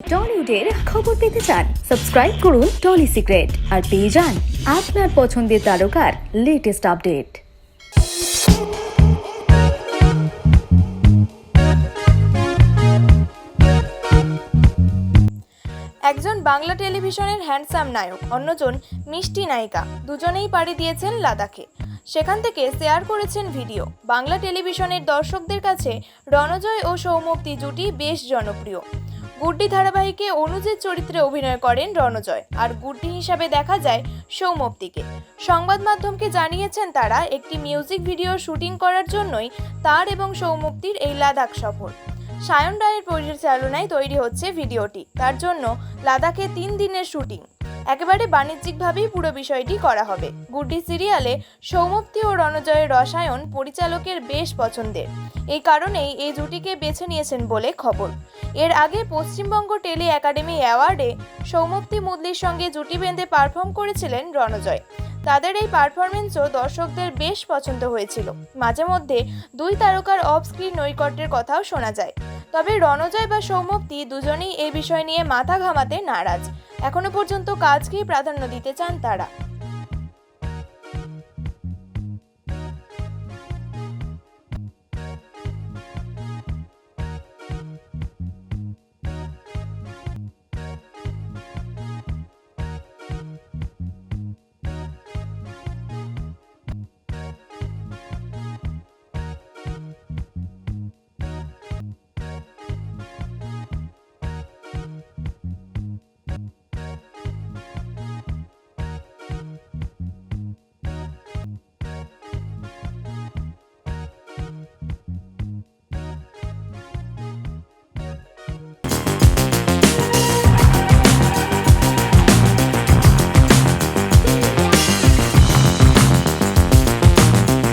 টলিউডের খবর পেতে চান, সাবস্ক্রাইব করুন টলি সিক্রেট আর পেয়ে যান আপনার পছন্দের তারকার লেটেস্ট আপডেট একজন বাংলা টেলিভিশনের হ্যান্ডসাম নায়ক, অন্যজন মিষ্টি নায়িকা, দুজনেই পাড়ি দিয়েছেন লাদাখে। সেখান থেকে শেয়ার করেছেন ভিডিও বাংলা টেলিভিশনের দর্শকদের কাছে রণজয় ও সৌমক্তি জুটি বেশ জনপ্রিয়। গুড্ডি ধারাবাহিকে অনুজের চরিত্রে অভিনয় করেন রণজয়, আর গুড্ডি হিসাবে দেখা যায় সৌমপ্তিকে সংবাদ মাধ্যমকে জানিয়েছেন তারা, একটি মিউজিক ভিডিও শুটিং করার জন্যই তার এবং সৌমক্তির এই লাদাখ সফর। সায়ন রায়ের পরিচালনায় তৈরি হচ্ছে ভিডিওটি। তার জন্য লাদাখে তিন দিনের শুটিং। একেবারে বাণিজ্যিকভাবেই পুরো বিষয়টি করা হবে। গুড্ডি সিরিয়ালে সৌমক্তি ও রণজয়ের রসায়ন পরিচালকের বেশ পছন্দের। এই কারণেই এই জুটিকে বেছে নিয়েছেন বলে খবর। এর আগে পশ্চিমবঙ্গ টেলি একাডেমি অ্যাওয়ার্ডে সৌমক্তি মুদলির সঙ্গে জুটি বেঁধে পারফর্ম করেছিলেন রণজয়। তাদের এই পারফরমেন্সও দর্শকদের বেশ পছন্দ হয়েছিল। মাঝে মধ্যে দুই তারকার অফ স্ক্রিন নৈকট্যের কথাও শোনা যায়। তবে রণজয় বা সৌমক্তি দুজনেই এই বিষয় নিয়ে মাথা ঘামাতে নারাজ। এখনও পর্যন্ত কাজকেই প্রাধান্য দিতে চান তারা।